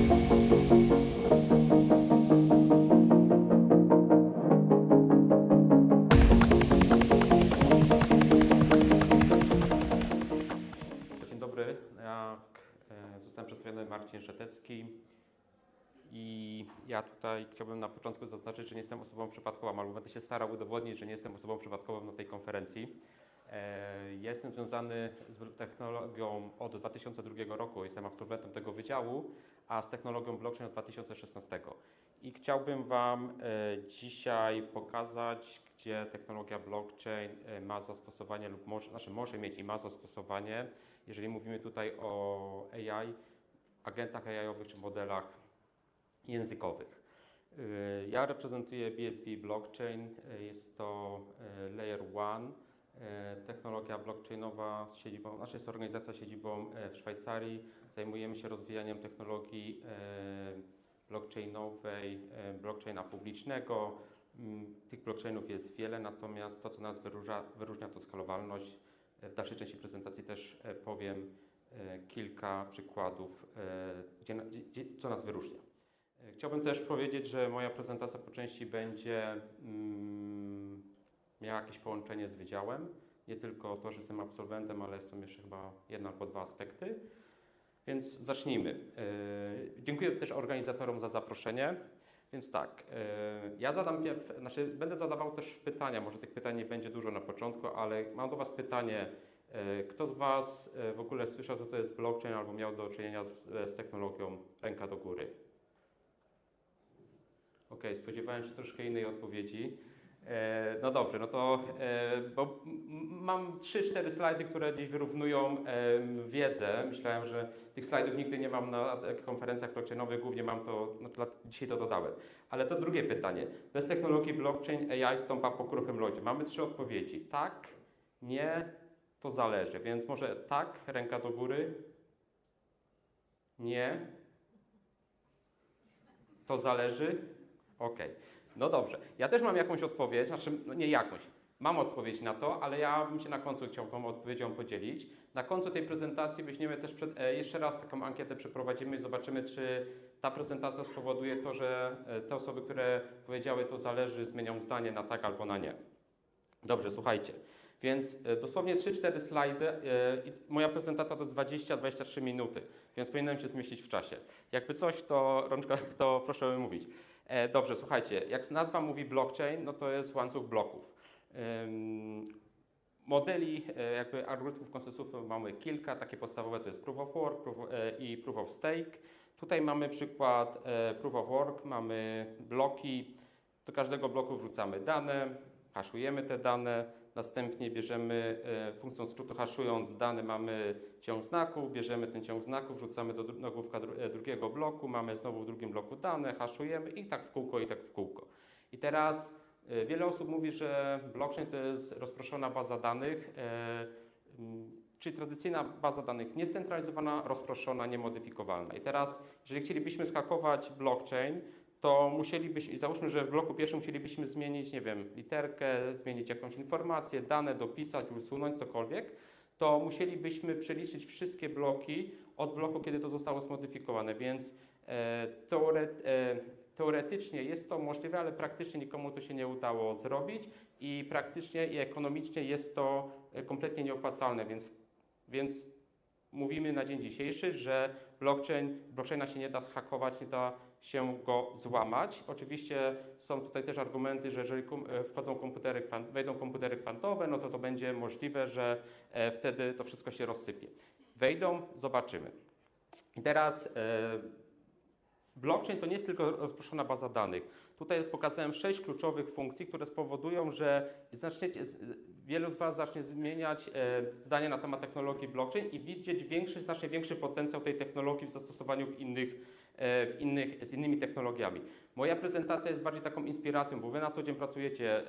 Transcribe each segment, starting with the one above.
Dzień dobry. Ja e, zostałem przedstawiony Marcin Szetecki i ja tutaj chciałbym na początku zaznaczyć, że nie jestem osobą przypadkową, albo będę się starał udowodnić, że nie jestem osobą przypadkową na tej konferencji. E, jestem związany z technologią od 2002 roku, jestem absolwentem tego wydziału, a z technologią blockchain od 2016. I chciałbym Wam e, dzisiaj pokazać, gdzie technologia blockchain e, ma zastosowanie lub może, znaczy może mieć i ma zastosowanie, jeżeli mówimy tutaj o AI, agentach AI-owych czy modelach językowych. Ja reprezentuję BSV Blockchain. Jest to Layer 1, y, technologia blockchainowa z siedzibą, znaczy jest organizacja siedzibą y, w Szwajcarii. Zajmujemy się rozwijaniem technologii y, blockchainowej, blockchaina publicznego. Mm, Tych blockchainów jest wiele, natomiast to, co nas wyróżnia, wyróżnia to skalowalność. W dalszej części prezentacji też powiem kilka przykładów, gdzie, gdzie, co nas wyróżnia. E, Chciałbym też powiedzieć, że moja prezentacja po części będzie mm, miała jakieś połączenie z wydziałem. Nie tylko to, że jestem absolwentem, ale są jeszcze chyba jedna albo dwa aspekty. Więc zacznijmy. E, Dziękuję też organizatorom za zaproszenie. Więc tak, e, ja zadam pierw, znaczy będę zadawał też pytania, może tych pytań nie będzie dużo na początku, ale mam do Was pytanie, e, kto z Was w ogóle słyszał, co to jest blockchain albo miał do czynienia z, z technologią ręka do góry? Okej, spodziewałem się troszkę innej odpowiedzi. E, no dobrze, no to e, bo mam 3-4 slajdy, które gdzieś wyrównują e, wiedzę. Myślałem, że tych slajdów nigdy nie mam na konferencjach blockchainowych, głównie mam to, no, dzisiaj to dodałem. Ale to drugie pytanie. Bez technologii blockchain AI stąpa po kruchym lodzie. Mamy trzy odpowiedzi. Tak, nie, to zależy. Więc może tak, ręka do góry. Nie, to zależy. Okej, no dobrze. Ja też mam jakąś odpowiedź, znaczy no nie jakąś. Mam odpowiedź na to, ale ja bym się na końcu chciał tą odpowiedzią podzielić. Na końcu tej prezentacji weźmiemy też przed, e, jeszcze raz taką ankietę przeprowadzimy i zobaczymy, czy ta prezentacja spowoduje to, że e, te osoby, które powiedziały to zależy, zmienią zdanie na tak albo na nie. Dobrze, słuchajcie. Więc e, dosłownie 3-4 slajdy moja prezentacja to jest 20-23 minuty, więc powinienem się zmieścić w czasie. Jakby coś, to rączka, to proszę mówić. E, Dobrze, słuchajcie, jak nazwa mówi blockchain, no to jest łańcuch bloków. Modeli, e, jakby algorytmów konsensusu mamy kilka, takie podstawowe to jest proof of work e, i proof of stake. Tutaj mamy przykład proof of work, mamy bloki, do każdego bloku wrzucamy dane, haszujemy te dane, następnie bierzemy e, funkcją skrótu haszując dane mamy ciąg znaków, bierzemy ten ciąg znaków, wrzucamy do nagłówka e, drugiego bloku, mamy znowu w drugim bloku dane, haszujemy i tak w kółko, i tak w kółko. I teraz e, wiele osób mówi, że blockchain to jest rozproszona baza danych, czyli tradycyjna baza danych niescentralizowana, rozproszona, niemodyfikowalna. I teraz, jeżeli chcielibyśmy skakować blockchain, to musielibyśmy, załóżmy, że w bloku pierwszym chcielibyśmy zmienić, nie wiem, literkę, zmienić jakąś informację, dane, dopisać, usunąć, cokolwiek, to musielibyśmy przeliczyć wszystkie bloki od bloku, kiedy to zostało zmodyfikowane, więc e, teore, e, teoretycznie jest to możliwe, ale praktycznie nikomu to się nie udało zrobić i praktycznie i ekonomicznie jest to e, kompletnie nieopłacalne, więc, więc mówimy na dzień dzisiejszy, że blockchain, blockchaina się nie da zhakować, nie da się go złamać. Oczywiście są tutaj też argumenty, że jeżeli e, wchodzą komputery, wejdą komputery kwantowe, no to to będzie możliwe, że e, wtedy to wszystko się rozsypie. Wejdą, zobaczymy. I teraz e, blockchain to nie jest tylko rozproszona baza danych. Tutaj pokazałem sześć kluczowych funkcji, które spowodują, że zaczniecie, z- wielu z Was zacznie zmieniać zdanie na temat technologii blockchain i widzieć większy, znacznie większy potencjał tej technologii w zastosowaniu w innych, w innych, z innymi technologiami. Moja prezentacja jest bardziej taką inspiracją, bo Wy na co dzień pracujecie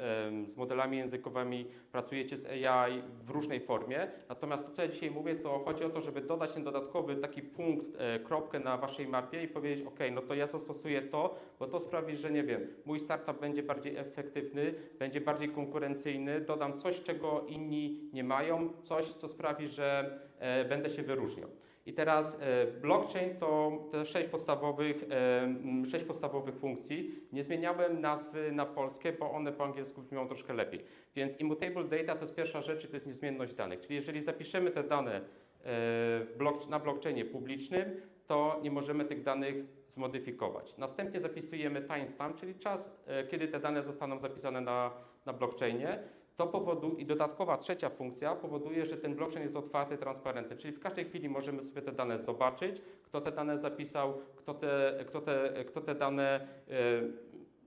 z modelami językowymi, pracujecie z AI w różnej formie, natomiast to, co ja dzisiaj mówię, to chodzi o to, żeby dodać ten dodatkowy taki punkt, e, kropkę na Waszej mapie i powiedzieć, ok, no to ja zastosuję to, bo to sprawi, że nie wiem, mój startup będzie bardziej efektywny, będzie bardziej konkurencyjny, dodam coś, czego inni nie mają, coś, co sprawi, że e, będę się wyróżniał. I teraz e, blockchain to te sześć podstawowych, e, sześć podstawowych funkcji. Nie zmieniałem nazwy na polskie, bo one po angielsku brzmią troszkę lepiej. Więc immutable data to jest pierwsza rzecz, to jest niezmienność danych. Czyli jeżeli zapiszemy te dane e, na blockchainie publicznym, to nie możemy tych danych zmodyfikować. Następnie zapisujemy timestamp, czyli czas, kiedy te dane zostaną zapisane na, na blockchainie. To powoduje i dodatkowa trzecia funkcja powoduje, że ten blockchain jest otwarty, transparentny, czyli w każdej chwili możemy sobie te dane zobaczyć, kto te dane zapisał, kto te, kto te, kto te dane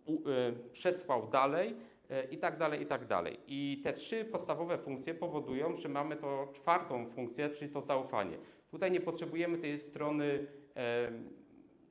u, e, przesłał dalej e, i tak dalej, i tak dalej. I te trzy podstawowe funkcje powodują, że mamy to czwartą funkcję, czyli to zaufanie. Tutaj nie potrzebujemy tej strony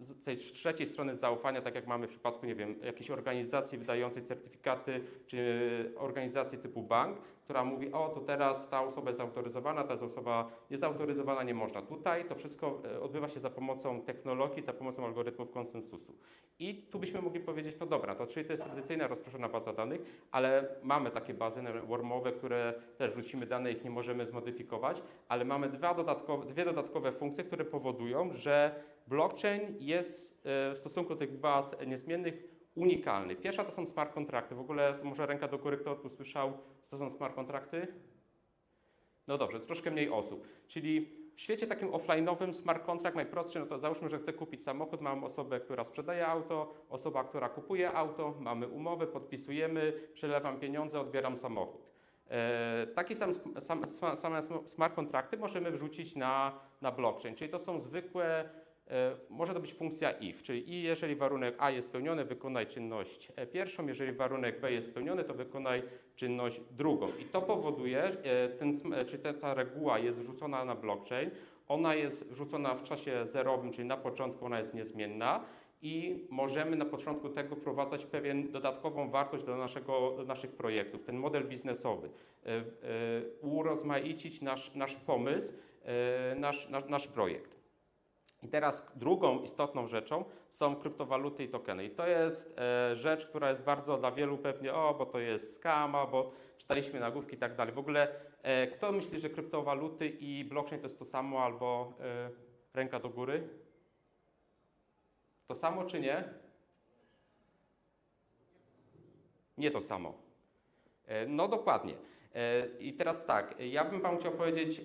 z tej trzeciej strony zaufania, tak jak mamy w przypadku, nie wiem, jakiejś organizacji wydającej certyfikaty, czy organizacji typu bank, która mówi, o, to teraz ta osoba jest autoryzowana, ta osoba niezautoryzowana, nie można. Tutaj to wszystko e, odbywa się za pomocą technologii, za pomocą algorytmów konsensusu. I tu byśmy mogli powiedzieć, no dobra, to czyli to jest tradycyjna rozproszona baza danych, ale mamy takie bazy wormowe, które też wrzucimy dane, ich nie możemy zmodyfikować, ale mamy dwa dodatkowe, dwie dodatkowe funkcje, które powodują, że blockchain jest e, w stosunku do tych baz niezmiennych unikalny. Pierwsza to są smart kontrakty. W ogóle może ręka do góry, kto tu słyszał, co to są smart kontrakty? No dobrze, troszkę mniej osób. Czyli w świecie takim offline'owym smart contract najprostszy, no to załóżmy, że chcę kupić samochód, mam osobę, która sprzedaje auto, osoba, która kupuje auto, mamy umowę, podpisujemy, przelewam pieniądze, odbieram samochód. E, taki sam, sam, sam, same smart kontrakty możemy wrzucić na, na blockchain, czyli to są zwykłe może to być funkcja if, czyli i jeżeli warunek A jest spełniony, wykonaj czynność e, pierwszą, jeżeli warunek B jest spełniony, to wykonaj czynność drugą. I to powoduje, e, ten, czy ta reguła jest wrzucona na blockchain, ona jest wrzucona w czasie zerowym, czyli na początku ona jest niezmienna i możemy na początku tego wprowadzać pewien dodatkową wartość do, naszego, do naszych projektów, ten model biznesowy, urozmaicić nasz, nasz pomysł, nasz, nasz, nasz projekt. I teraz drugą istotną rzeczą są kryptowaluty i tokeny. I to jest e, rzecz, która jest bardzo dla wielu pewnie, o, bo to jest skama, bo czytaliśmy nagłówki i tak dalej. W ogóle e, kto myśli, że kryptowaluty i blockchain to jest to samo albo e, ręka do góry? To samo czy nie? Nie to samo. E, no dokładnie. E, I teraz tak, ja bym Wam chciał powiedzieć, e,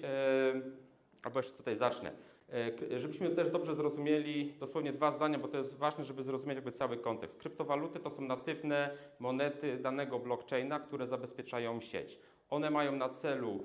albo jeszcze tutaj zacznę. E, żebyśmy też dobrze zrozumieli, dosłownie dwa zdania, bo to jest ważne, żeby zrozumieć jakby cały kontekst. Kryptowaluty to są natywne monety danego blockchaina, które zabezpieczają sieć. One mają na celu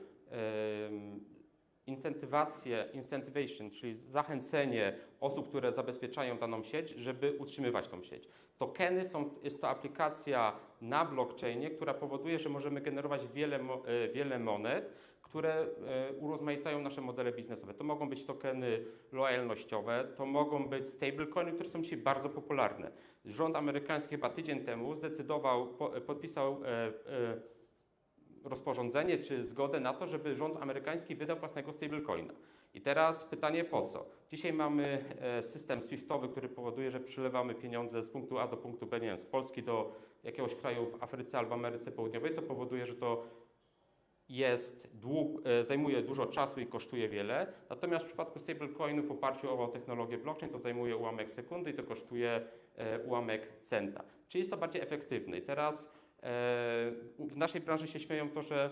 incentywację, incentivation, czyli zachęcenie osób, które zabezpieczają daną sieć, żeby utrzymywać tą sieć. Tokeny są, jest to aplikacja na blockchainie, która powoduje, że możemy generować wiele, e, wiele monet, które e, urozmaicają nasze modele biznesowe. To mogą być tokeny lojalnościowe, to mogą być stablecoiny, które są dzisiaj bardzo popularne. Rząd amerykański chyba tydzień temu zdecydował, podpisał e, e, rozporządzenie czy zgodę na to, żeby rząd amerykański wydał własnego stablecoina. I teraz pytanie po co? Dzisiaj mamy system SWIFTowy, który powoduje, że przelewamy pieniądze z punktu A do punktu B, nie wiem, z Polski do jakiegoś kraju w Afryce albo Ameryce Południowej. To powoduje, że to jest dług, e, zajmuje dużo czasu i kosztuje wiele, natomiast w przypadku stablecoinów w oparciu o technologię blockchain to zajmuje ułamek sekundy i to kosztuje e, ułamek centa, czyli jest to bardziej efektywne. I teraz e, w naszej branży się śmieją to, że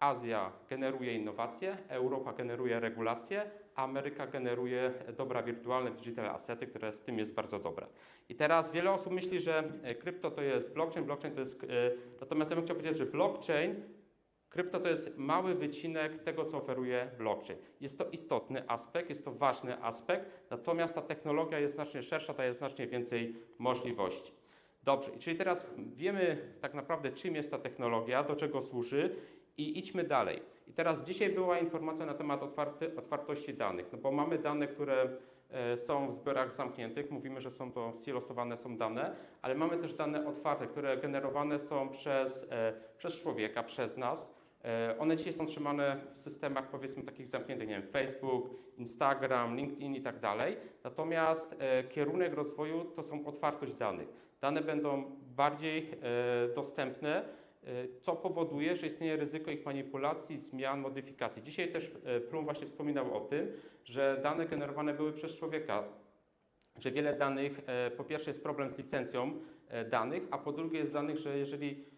Azja generuje innowacje, Europa generuje regulacje, Ameryka generuje dobra wirtualne, digital asety, które w tym jest bardzo dobre. I teraz wiele osób myśli, że krypto to jest blockchain, blockchain to jest... Natomiast ja bym chciał powiedzieć, że blockchain Krypto to jest mały wycinek tego, co oferuje blockchain. Jest to istotny aspekt, jest to ważny aspekt, natomiast ta technologia jest znacznie szersza, daje znacznie więcej możliwości. Dobrze, czyli teraz wiemy tak naprawdę, czym jest ta technologia, do czego służy i idźmy dalej. I teraz dzisiaj była informacja na temat otwarty, otwartości danych, no bo mamy dane, które e, są w zbiorach zamkniętych, mówimy, że są to silosowane są dane, ale mamy też dane otwarte, które generowane są przez, e, przez człowieka, przez nas, one dzisiaj są trzymane w systemach powiedzmy takich zamkniętych, nie wiem, Facebook, Instagram, LinkedIn i tak dalej. Natomiast e, kierunek rozwoju to są otwartość danych. Dane będą bardziej e, dostępne co powoduje, że istnieje ryzyko ich manipulacji, zmian, modyfikacji. Dzisiaj też e, Plum właśnie wspominał o tym, że dane generowane były przez człowieka, że wiele danych, e, po pierwsze jest problem z licencją e, danych, a po drugie jest danych, że jeżeli e,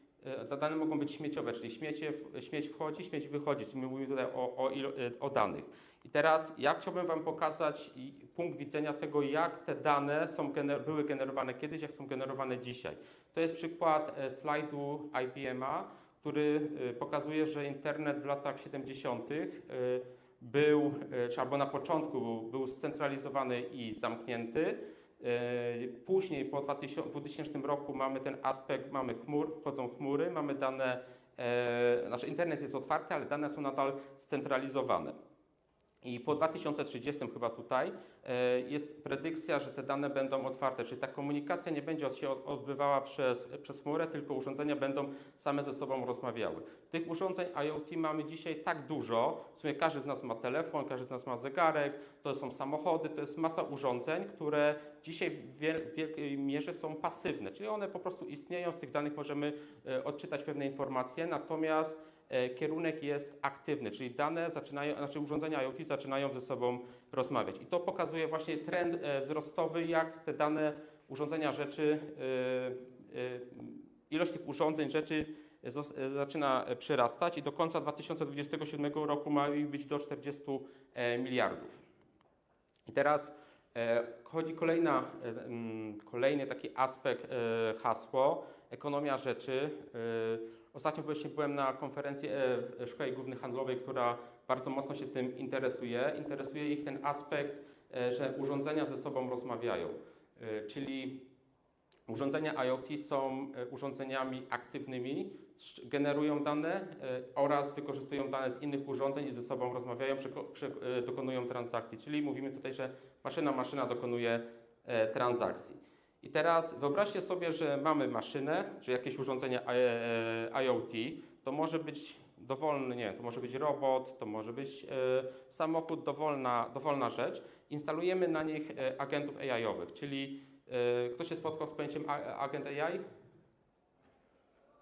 te dane mogą być śmieciowe, czyli śmiecie, śmieć wchodzi, śmieć wychodzi, czyli my mówimy tutaj o, o, e, o danych. I teraz ja chciałbym Wam pokazać punkt widzenia tego, jak te dane są były generowane kiedyś, jak są generowane dzisiaj. To jest przykład e, slajdu IBM-a, który e, pokazuje, że internet w latach 70. e, był, czy albo na początku był, był scentralizowany i zamknięty. E, Później po 2000, 2000 roku mamy ten aspekt, mamy chmur, wchodzą chmury, mamy dane, e, nasz internet jest otwarty, ale dane są nadal scentralizowane. I po 2030 chyba tutaj e, jest predykcja, że te dane będą otwarte, czyli ta komunikacja nie będzie się od- odbywała przez, przez chmurę, tylko urządzenia będą same ze sobą rozmawiały. Tych urządzeń IoT mamy dzisiaj tak dużo, w sumie każdy z nas ma telefon, każdy z nas ma zegarek, to są samochody, to jest masa urządzeń, które dzisiaj w wiel- w wielkiej mierze są pasywne, czyli one po prostu istnieją, z tych danych możemy e, odczytać pewne informacje, natomiast kierunek jest aktywny, czyli dane zaczynają, znaczy urządzenia IoT zaczynają ze sobą rozmawiać. I to pokazuje właśnie trend e, wzrostowy, jak te dane urządzenia rzeczy, e, e, ilość tych urządzeń rzeczy e, zaczyna e, przyrastać i do końca 2027 roku ma być do 40 e, miliardów. I teraz e, chodzi kolejna, e, kolejny taki aspekt, e, hasło, ekonomia rzeczy. Ostatnio właśnie byłem na konferencji e, w Szkole Głównej Handlowej, która bardzo mocno się tym interesuje. Interesuje ich ten aspekt, e, że urządzenia ze sobą rozmawiają. E, Czyli urządzenia IoT są urządzeniami aktywnymi, generują dane oraz wykorzystują dane z innych urządzeń i ze sobą rozmawiają, dokonują transakcji. Czyli mówimy tutaj, że maszyna maszyna dokonuje transakcji. I teraz wyobraźcie sobie, że mamy maszynę, czy jakieś urządzenie I- e, IoT, to może być dowolny, nie, to może być robot, to może być e, samochód, dowolna, dowolna rzecz. Instalujemy na nich e, agentów AI-owych, czyli e, kto się spotkał z pojęciem agent AI?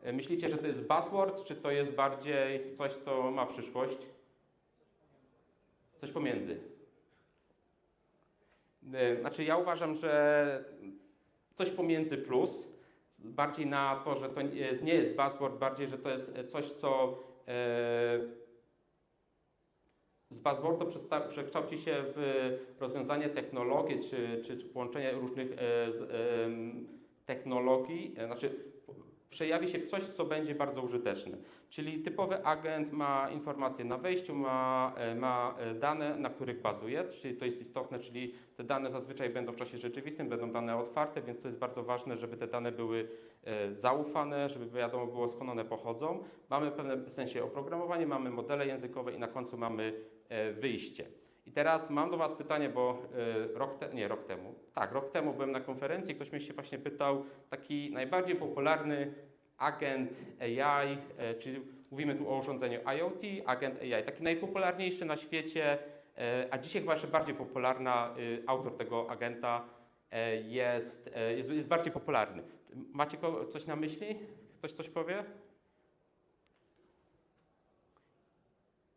E, Myślicie, że to jest buzzword, czy to jest bardziej coś, co ma przyszłość? Coś pomiędzy. E, Znaczy, ja uważam, że coś pomiędzy plus, bardziej na to, że to nie jest, buzzword, bardziej, że to jest coś, co e, z buzzwordu przekształci się w rozwiązanie technologii, czy, czy, czy połączenie różnych e, technologii, e, znaczy przejawi się w coś, co będzie bardzo użyteczne. Czyli typowy agent ma informacje na wejściu, ma, e, ma e, dane, na których bazuje, czyli to jest istotne, czyli te dane zazwyczaj będą w czasie rzeczywistym, będą dane otwarte, więc to jest bardzo ważne, żeby te dane były e, zaufane, żeby wiadomo było skąd one pochodzą. Mamy w pewnym sensie oprogramowanie, mamy modele językowe i na końcu mamy wyjście. I teraz mam do Was pytanie, bo e, rok, te, nie rok temu, tak, rok temu byłem na konferencji, ktoś mnie się właśnie pytał, taki najbardziej popularny agent AI, e, czyli mówimy tu o urządzeniu IoT, agent AI, taki najpopularniejszy na świecie, e, a dzisiaj chyba jeszcze bardziej popularna, e, autor tego agenta e, jest, jest, jest bardziej popularny. Macie coś na myśli? Ktoś coś powie?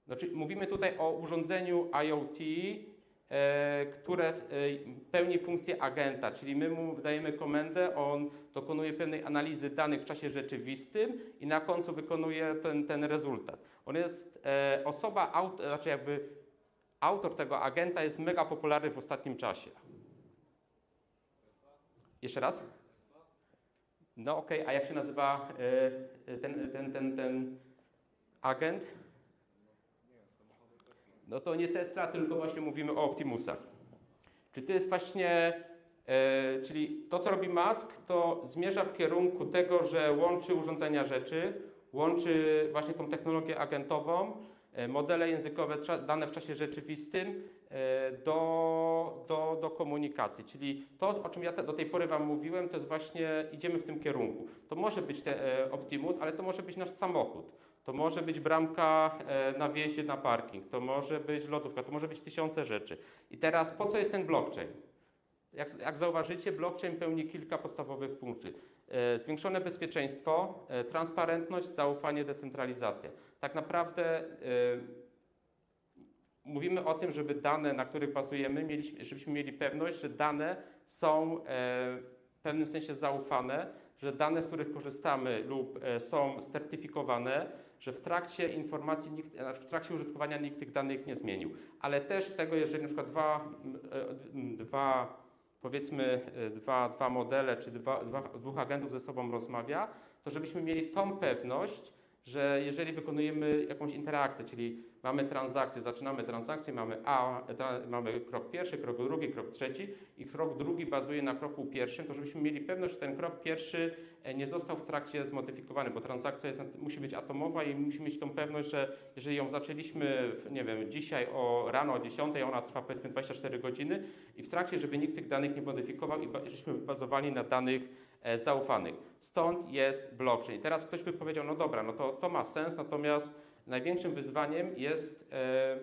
Znaczy, mówimy tutaj o urządzeniu IoT, e, które e, pełni funkcję agenta, czyli my mu dajemy komendę, on dokonuje pewnej analizy danych w czasie rzeczywistym i na końcu wykonuje ten, ten rezultat. On jest, e, osoba, aut, znaczy jakby autor tego agenta jest mega popularny w ostatnim czasie. Jeszcze raz? No okej, a jak się nazywa ten, ten, ten, ten agent? No to nie Tesla, tylko właśnie mówimy o Optimusach. Czy to jest właśnie, e, czyli to, co robi Musk, to zmierza w kierunku tego, że łączy urządzenia rzeczy, łączy właśnie tą technologię agentową, e, modele językowe dane w czasie rzeczywistym e, do, do, do komunikacji. Czyli to, o czym ja te, do tej pory Wam mówiłem, to jest właśnie, idziemy w tym kierunku. To może być te, e, Optimus, ale to może być nasz samochód. To może być bramka e, na wjeździe na parking, to może być lodówka, to może być tysiące rzeczy. I teraz po co jest ten blockchain? Jak, jak zauważycie, blockchain pełni kilka podstawowych funkcji. E, Zwiększone bezpieczeństwo, e, transparentność, zaufanie, decentralizacja. Tak naprawdę mówimy o tym, żeby dane, na których bazujemy, żebyśmy mieli pewność, że dane są w pewnym sensie zaufane, że dane, z których korzystamy lub są certyfikowane, że w trakcie informacji, nikt, znaczy w trakcie użytkowania nikt tych danych nie zmienił. Ale też tego, jeżeli na przykład dwa, e, dwa powiedzmy e, dwa, dwa modele czy dwa, dwa, dwóch agentów ze sobą rozmawia, to żebyśmy mieli tą pewność, że jeżeli wykonujemy jakąś interakcję, czyli mamy transakcję, zaczynamy transakcję, mamy A, tra, mamy krok pierwszy, krok drugi, krok trzeci i krok drugi bazuje na kroku pierwszym, to żebyśmy mieli pewność, że ten krok pierwszy e, nie został w trakcie zmodyfikowany, bo transakcja jest, musi być atomowa i musimy mieć tą pewność, że jeżeli ją zaczęliśmy, nie wiem, dzisiaj o rano o 10, ona trwa powiedzmy 24 godziny i w trakcie, żeby nikt tych danych nie modyfikował i żeśmy bazowali na danych zaufanych. Stąd jest blockchain. Teraz ktoś by powiedział, no dobra, no to, to ma sens, natomiast największym wyzwaniem jest e,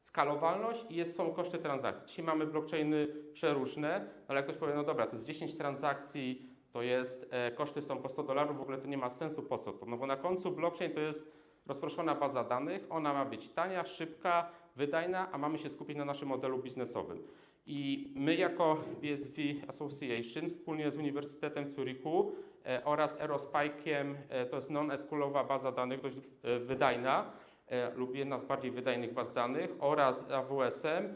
skalowalność i jest, są koszty transakcji. Dzisiaj mamy blockchainy przeróżne, ale jak ktoś powie, no dobra, to jest 10 transakcji, to jest, e, koszty są po 100 dolarów, w ogóle to nie ma sensu, po co to? No bo na końcu blockchain to jest rozproszona baza danych, ona ma być tania, szybka, wydajna, a mamy się skupić na naszym modelu biznesowym. I my jako BSV Association wspólnie z Uniwersytetem Zurichu e, oraz Aerospike'iem, e, to jest non-SQL-owa baza danych, dość e, wydajna lub jedna z bardziej wydajnych baz danych oraz AWS-em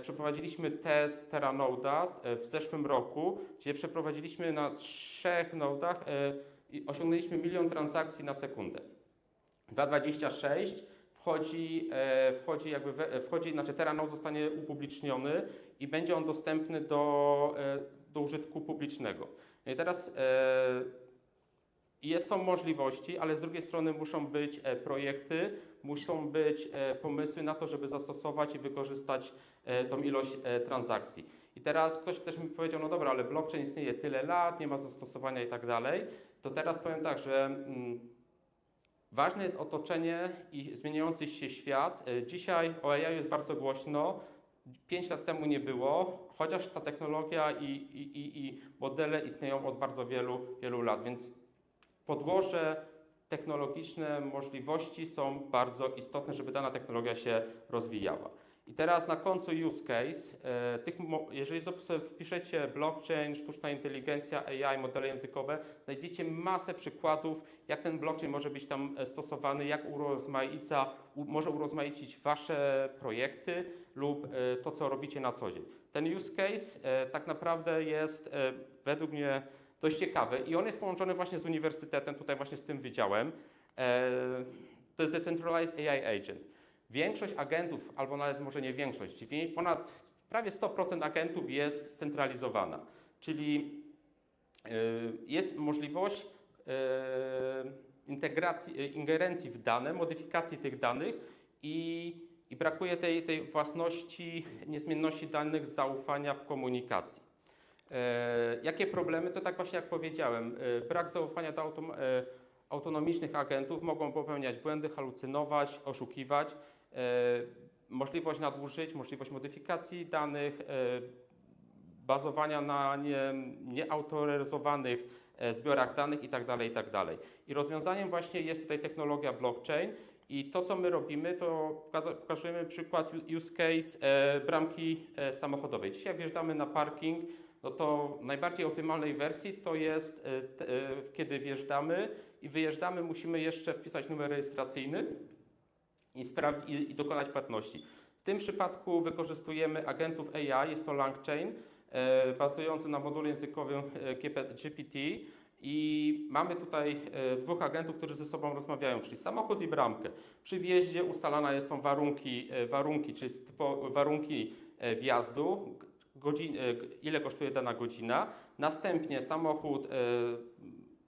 przeprowadziliśmy test Terranoda w zeszłym roku, gdzie przeprowadziliśmy na trzech nodach i osiągnęliśmy milion transakcji na sekundę. 2.26 wchodzi, wchodzi jakby, wchodzi, znaczy Terranode zostanie upubliczniony i będzie on dostępny do, e, do użytku publicznego. I teraz e, jest, są możliwości, ale z drugiej strony muszą być e, projekty, muszą być e, pomysły na to, żeby zastosować i wykorzystać e, tą ilość e, transakcji. I teraz ktoś też mi powiedział, no dobra, ale blockchain istnieje tyle lat, nie ma zastosowania i tak dalej. To teraz powiem tak, że mm, ważne jest otoczenie i zmieniający się świat. E, Dzisiaj o AI jest bardzo głośno. Pięć lat temu nie było, chociaż ta technologia i, i, i, i modele istnieją od bardzo wielu, wielu lat, więc podłoże technologiczne, możliwości są bardzo istotne, żeby dana technologia się rozwijała. I teraz na końcu use case. E, tych, jeżeli wpiszecie blockchain, sztuczna inteligencja, AI, modele językowe, znajdziecie masę przykładów, jak ten blockchain może być tam e, stosowany, jak urozmaica, może urozmaicić Wasze projekty lub e, to, co robicie na co dzień. Ten use case e, tak naprawdę jest e, według mnie dość ciekawy i on jest połączony właśnie z uniwersytetem, tutaj właśnie z tym wydziałem. To jest Decentralized AI Agent. Większość agentów, albo nawet może nie większość, ponad prawie 100% agentów jest scentralizowana, czyli jest możliwość integracji, ingerencji w dane, modyfikacji tych danych i, i brakuje tej, tej własności, niezmienności danych, zaufania w komunikacji. E, jakie problemy? To tak właśnie jak powiedziałem, e, brak zaufania do autom, e, autonomicznych agentów mogą popełniać błędy, halucynować, oszukiwać, możliwość nadużyć, możliwość modyfikacji danych, bazowania na nie, nieautoryzowanych zbiorach danych itd., itd. I rozwiązaniem właśnie jest tutaj technologia blockchain i to, co my robimy, to poka- pokazujemy przykład use case e, bramki e, samochodowej. Dzisiaj wjeżdżamy na parking, no to najbardziej optymalnej wersji to jest, e, kiedy wjeżdżamy i wyjeżdżamy, musimy jeszcze wpisać numer rejestracyjny i, i, i dokonać płatności. W tym przypadku wykorzystujemy agentów AI, jest to LangChain, bazujący na module językowym GP GPT i mamy tutaj e, dwóch agentów, którzy ze sobą rozmawiają, czyli samochód i bramkę. Przy wjeździe ustalane są warunki, e, warunki czyli typo, warunki e, wjazdu, godzin, ile kosztuje dana godzina. Następnie samochód,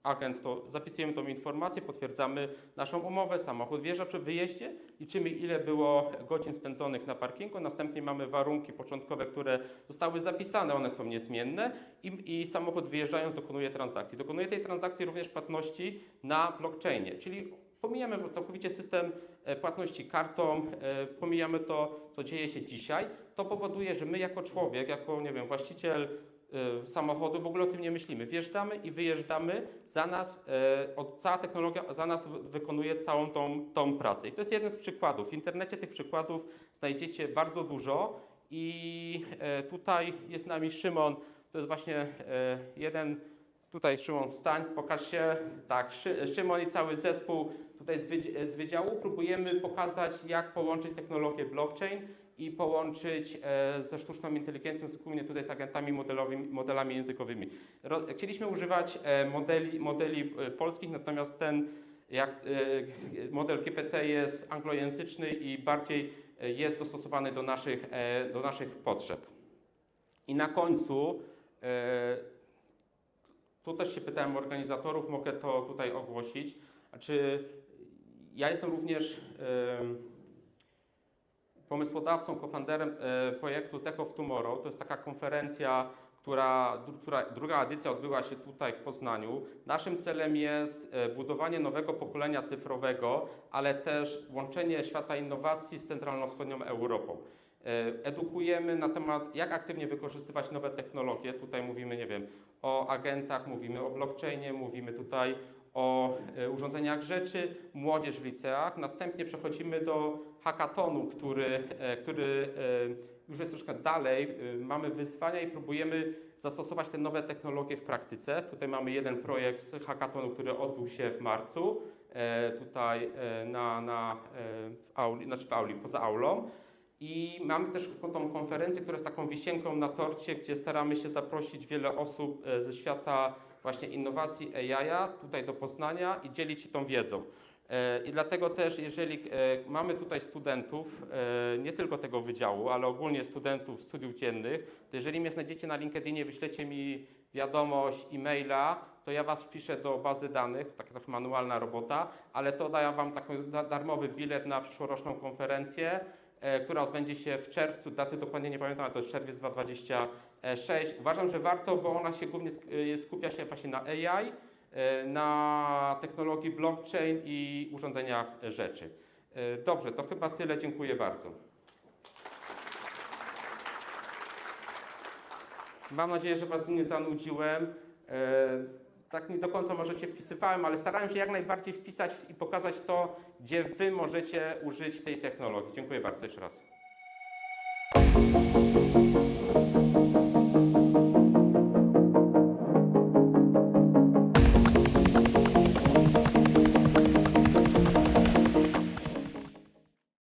agent to zapisujemy tą informację, potwierdzamy naszą umowę, samochód wjeżdża przy wyjeździe, liczymy ile było godzin spędzonych na parkingu, następnie mamy warunki początkowe, które zostały zapisane, one są niezmienne i, i samochód wyjeżdżając dokonuje transakcji. Dokonuje tej transakcji również płatności na blockchainie, czyli pomijamy całkowicie system e, płatności kartą, e, pomijamy to, co dzieje się dzisiaj. To powoduje, że my jako człowiek, jako nie wiem, właściciel samochodu, w ogóle o tym nie myślimy. Wjeżdżamy i wyjeżdżamy, za nas, od, cała technologia za nas wy- wykonuje całą tą, tą pracę. I to jest jeden z przykładów. W internecie tych przykładów znajdziecie bardzo dużo i e, tutaj jest z nami Szymon, to jest właśnie e, jeden, tutaj Szymon wstań, pokaż się, tak, Szy, Szymon i cały zespół tutaj z wydziału próbujemy pokazać, jak połączyć technologię blockchain i połączyć e, ze sztuczną inteligencją, wspólnie tutaj z agentami modelowymi, modelami językowymi. Chcieliśmy używać e, modeli, modeli e, polskich, natomiast ten jak, model GPT jest anglojęzyczny i bardziej jest dostosowany do naszych, do naszych potrzeb. I na końcu, tu też się pytałem organizatorów, mogę to tutaj ogłosić. Znaczy, ja jestem również pomysłodawcą, cofounderem e, projektu Tech of Tomorrow. To jest taka konferencja, która, która druga edycja odbyła się tutaj w Poznaniu. Naszym celem jest e, budowanie nowego pokolenia cyfrowego, ale też łączenie świata innowacji z centralno-wschodnią Europą. E, Edukujemy na temat, jak aktywnie wykorzystywać nowe technologie. Tutaj mówimy, nie wiem, o agentach, mówimy o blockchainie, mówimy tutaj o urządzeniach rzeczy, młodzież w liceach. Następnie przechodzimy do hackathonu, który, e, który e, już jest troszkę dalej. E, Mamy wyzwania i próbujemy zastosować te nowe technologie w praktyce. Tutaj mamy jeden projekt z hackathonu, który odbył się w marcu, tutaj na, na, w auli, znaczy w auli, poza aulą. I mamy też tą konferencję, która jest taką wisienką na torcie, gdzie staramy się zaprosić wiele osób ze świata właśnie innowacji AI tutaj do Poznania i dzielić się tą wiedzą. E, I dlatego też, jeżeli e, mamy tutaj studentów, e, nie tylko tego wydziału, ale ogólnie studentów studiów dziennych, to jeżeli mnie znajdziecie na LinkedInie, wyślecie mi wiadomość, e-maila, to ja Was wpiszę do bazy danych, taka trochę manualna robota, ale to daję Wam taki da- darmowy bilet na przyszłoroczną konferencję, która odbędzie się w czerwcu, daty dokładnie nie pamiętam, ale to jest czerwiec 2026. Uważam, że warto, bo ona się głównie sk- skupia się właśnie na AI, na technologii blockchain i urządzeniach rzeczy. E, Dobrze, to chyba tyle. Dziękuję bardzo. Mam nadzieję, że Was nie zanudziłem. E, Tak nie do końca może się wpisywałem, ale starałem się jak najbardziej wpisać i pokazać to, gdzie Wy możecie użyć tej technologii. Dziękuję bardzo jeszcze raz.